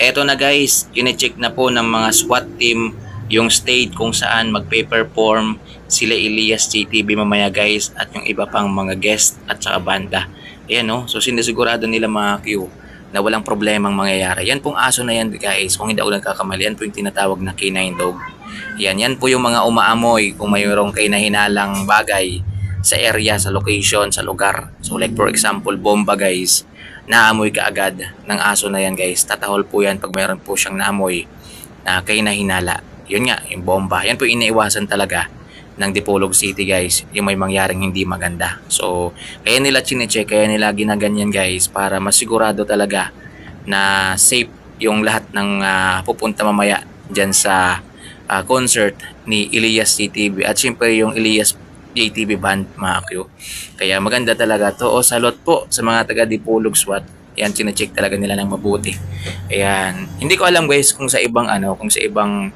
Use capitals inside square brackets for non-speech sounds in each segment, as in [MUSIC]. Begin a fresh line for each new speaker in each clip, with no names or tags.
Eto na guys, kine-check na po ng mga SWAT team yung state kung saan magpe-perform sila Elias JTB mamaya guys at yung iba pang mga guest at saka banda. Ayan no, so sinisigurado nila mga Q na walang problemang mangyayari. Yan pong aso na yan guys, kung hindi ako nagkakamali, yan po yung tinatawag na K9 dog. Yan, yan po yung mga umaamoy kung mayroong kayo na hinalang bagay sa area, sa location, sa lugar. So like for example, bomba guys, naamoy ka agad ng aso na yan guys. Tatahol po yan pag mayroon po siyang naamoy na kayo na hinala. Yun nga, yung bomba. Yan po iniiwasan talaga ng Dipolog City guys, yung may mangyaring hindi maganda. So, kaya nila chinecheck, kaya nila ginaganyan guys para masigurado talaga na safe yung lahat ng ah, pupunta mamaya dyan sa ah, concert ni Elias JTB at syempre yung Elias JTB band mga Q. Kaya maganda talaga to. O salot po sa mga taga Dipolog SWAT. Yan, chinecheck talaga nila ng mabuti. Ayan. Hindi ko alam guys kung sa ibang ano, kung sa ibang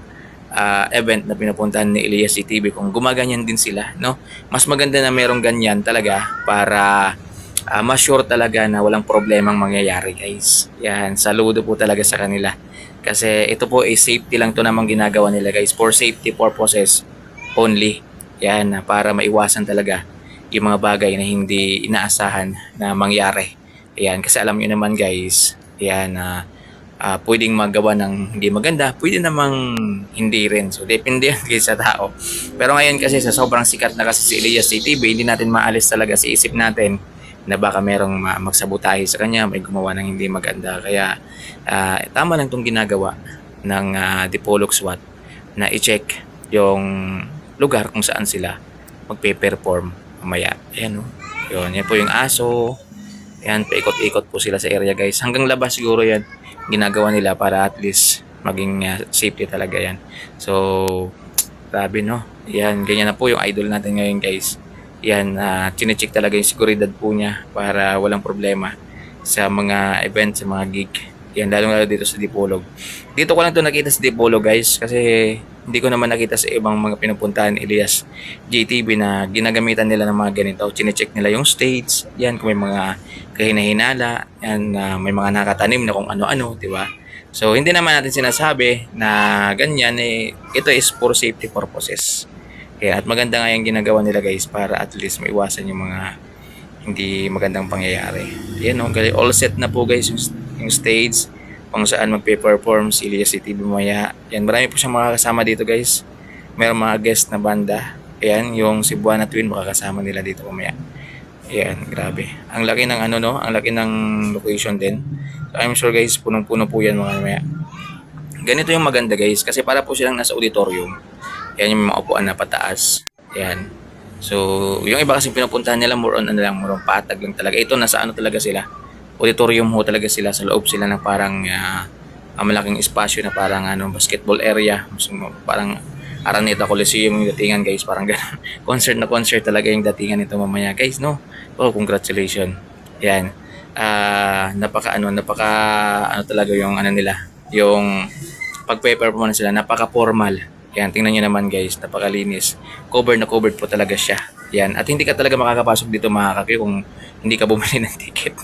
ah, event na pinupuntahan ni Elias CTV kung gumaganyan din sila, no? Mas maganda na merong ganyan talaga para ah, mas sure talaga na walang problemang mangyayari, guys. Yan, saludo po talaga sa kanila. Kasi ito po ay safety lang to namang ginagawa nila, guys. For safety purposes only. Yan, para maiwasan talaga yung mga bagay na hindi inaasahan na mangyari. Yan, kasi alam nyo naman guys, yan na ah, pwedeng magawa ng hindi maganda, pwede namang hindi rin. So, depende [LAUGHS] yan sa tao. Pero ngayon kasi sa sobrang sikat na kasi si Elias CTV, hindi natin maalis talaga sa isip natin na baka merong ma- magsabutahe sa kanya, may gumawa ng hindi maganda. Kaya ah, tama lang itong ginagawa ng uh, Dipolog SWAT na i-check yung lugar kung saan sila magpe-perform mamaya. Ayan o. Yun, yan po yung aso. Ayan, paikot-ikot po sila sa area guys. Hanggang labas siguro yan ginagawa nila para at least maging uh, safety talaga yan. So, grabe no. Yan, ganyan na po yung idol natin ngayon guys. Yan, uh, chinecheck talaga yung seguridad po niya para walang problema sa mga event, sa mga gig. Yan, lalo lalo dito sa Dipolog. Dito ko lang to nakita sa Dipolog guys kasi hindi ko naman nakita sa ibang mga pinupuntahan Elias JTV na ginagamitan nila ng mga ganito. Chinecheck nila yung stage, yan kung may mga kahinahinala, yan na may mga nakatanim na kung ano-ano, di ba? So hindi naman natin sinasabi na ganyan eh ito is for safety purposes. Kaya at maganda nga yung ginagawa nila guys para at least maiwasan yung mga hindi magandang pangyayari. Yan gali- all set na po guys yung, yung stage kung saan magpe-perform si Elias City Bumaya. Yan, marami po siyang makakasama dito guys. Mayroong mga guest na banda. Ayan, yung Cebuana Twin makakasama nila dito mamaya. Ayan, grabe. Ang laki ng ano no, ang laki ng location din. So I'm sure guys, punong-puno po yan mga mamaya. Ganito yung maganda guys, kasi para po silang nasa auditorium. Ayan yung mga upuan na pataas. Ayan. So, yung iba kasi pinupuntahan nila more on ano lang, more on patag lang talaga. Ito nasa ano talaga sila. Auditorium ho talaga sila sa loob sila ng parang ah, ah, malaking espasyo na parang ano basketball area. Parang Araneta Coliseum yung datingan guys, parang ganun. [LAUGHS] concert na concert talaga yung datingan nito mamaya guys, no? Oh, congratulations. Yan. Ah, napaka ano, napaka ano talaga yung ano nila, yung pag-perform sila, napaka formal. Yan, tingnan nyo naman guys, napakalinis. Covered na covered po talaga siya. Yan, at hindi ka talaga makakapasok dito mga kakyo kung hindi ka bumili [LAUGHS] ng ticket.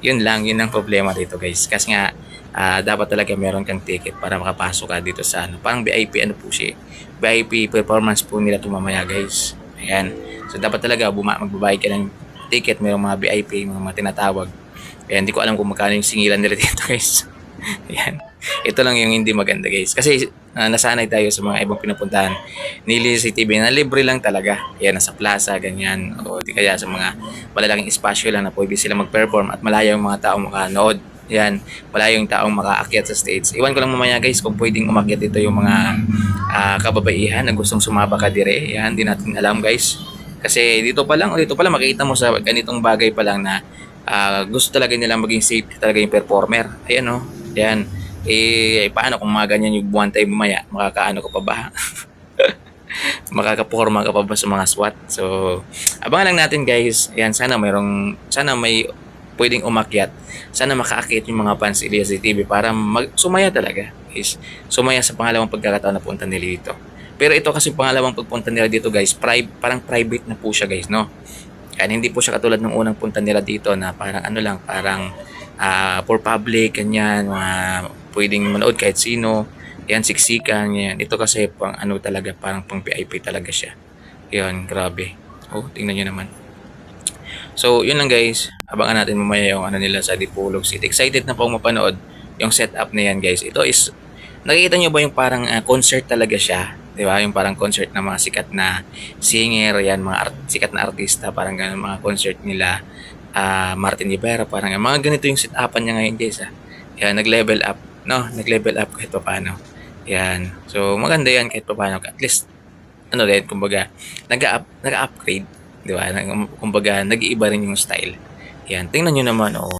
yun lang, yun ang problema dito guys. Kasi nga, ah, dapat talaga meron kang ticket para makapasok ka dito sa ano. Parang VIP ano po siya. eh. VIP performance po nila ito mamaya guys. Ayan. So dapat talaga buma magbabayad ka ng ticket. Mayroong mga VIP, mga, mga tinatawag. Ayan, hindi ko alam kung magkano yung singilan nila [LAUGHS] dito guys. Ayan. Ito lang yung hindi maganda guys. Kasi ah, nasanay tayo sa mga ibang pinupuntahan ni Lizzy TV na libre lang talaga. Ayan, nasa plaza, ganyan. O di kaya sa mga malalaking espasyo lang na pwede sila mag-perform at malayo yung mga tao makanood. Yan, wala yung taong makaakyat sa stage. Iwan ko lang mamaya guys kung pwedeng umakyat dito yung mga ah, kababaihan na gustong sumaba ka dire. Yan, di natin alam guys. Kasi dito pa lang, dito pa lang makikita mo sa ganitong bagay pa lang na ah, gusto talaga nilang maging safety talaga yung performer. Ayan oh. Yan. Eh, paano kung mga ganyan yung buwan tayo mamaya? Makakaano ka pa ba? [LAUGHS] makakaporma ka pa ba sa mga SWAT? So, abangan lang natin guys. Ayan, sana mayroong, sana may pwedeng umakyat. Sana makaakit yung mga fans Elias TV para mag, sumaya talaga. Is, sumaya sa pangalawang pagkakataon na punta nila dito. Pero ito kasi pangalawang pagpunta nila dito guys, pri- parang private na po siya guys, no? Kaya hindi po siya katulad ng unang punta nila dito na parang ano lang, parang ah, for public, ganyan, mga pwedeng manood kahit sino. Yan, siksikan, yan. Ito kasi pang ano talaga, parang pang VIP talaga siya. Yan, grabe. Oh, tingnan nyo naman. So, yun lang guys. Abangan natin mamaya yung ano nila sa Dipolog City. Excited na po akong mapanood yung setup na yan guys. Ito is, nakikita nyo ba yung parang ah, concert talaga siya? Di ba? Yung parang concert ng mga sikat na singer, yan, mga art, sikat na artista, parang ganun, mga concert nila. ah Martin Rivera, parang ganun. mga ganito yung setupan niya ngayon guys. Ah. Yan, nag-level up. No, nag-level up kahit pa paano. Yan. So, maganda yan kahit pa paano. At least, ano din, kumbaga, nag-up, nag-upgrade. Di ba? Kumbaga, nag-iiba rin yung style. Yan, tingnan nyo naman, oh.